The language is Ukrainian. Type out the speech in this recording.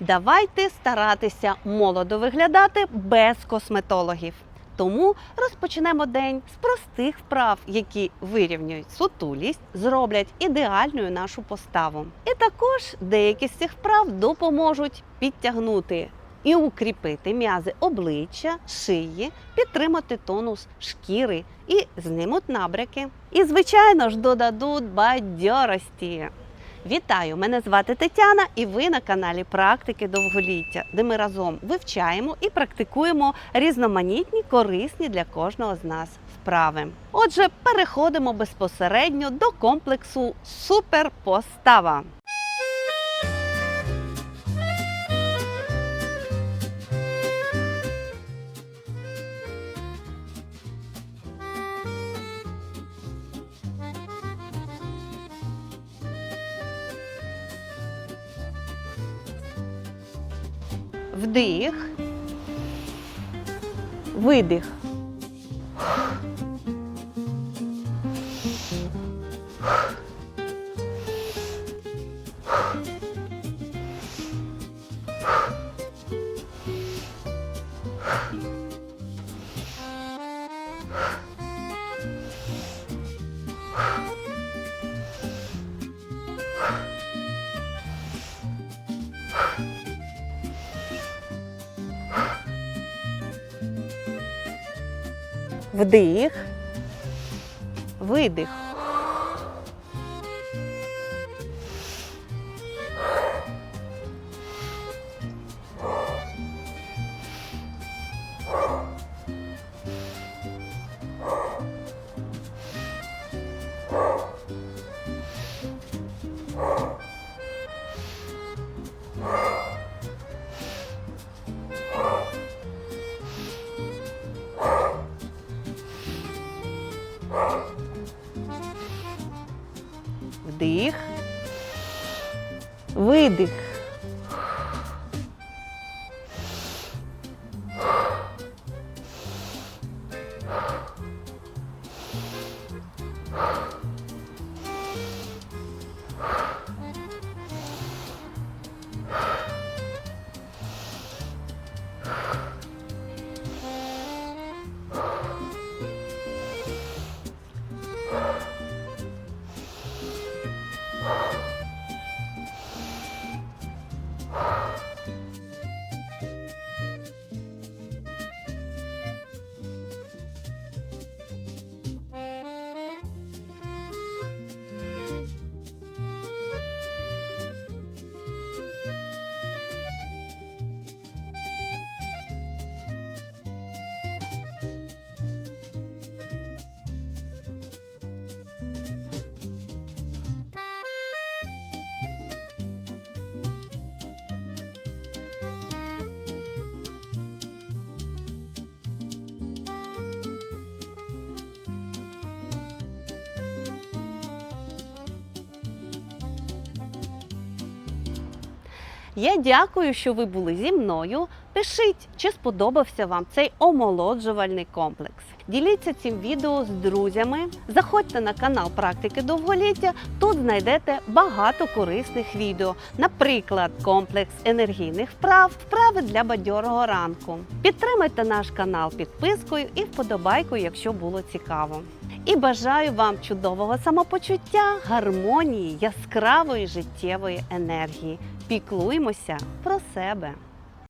Давайте старатися молодо виглядати без косметологів. Тому розпочнемо день з простих вправ, які вирівнюють сутулість, зроблять ідеальною нашу поставу. І також деякі з цих вправ допоможуть підтягнути і укріпити м'язи обличчя, шиї, підтримати тонус шкіри і знімуть набряки. І, звичайно ж, додадуть бадьорості. Вітаю! Мене звати Тетяна, і ви на каналі Практики довголіття, де ми разом вивчаємо і практикуємо різноманітні, корисні для кожного з нас вправи. Отже, переходимо безпосередньо до комплексу суперпостава. Вдих, видих. Вдих, видих. Вдих, видих. Я дякую, що ви були зі мною. Пишіть, чи сподобався вам цей омолоджувальний комплекс. Діліться цим відео з друзями. Заходьте на канал Практики довголіття. Тут знайдете багато корисних відео, наприклад, комплекс енергійних вправ, вправи для бадьорого ранку. Підтримайте наш канал підпискою і вподобайкою, якщо було цікаво. І бажаю вам чудового самопочуття, гармонії, яскравої життєвої енергії. Піклуймося про себе.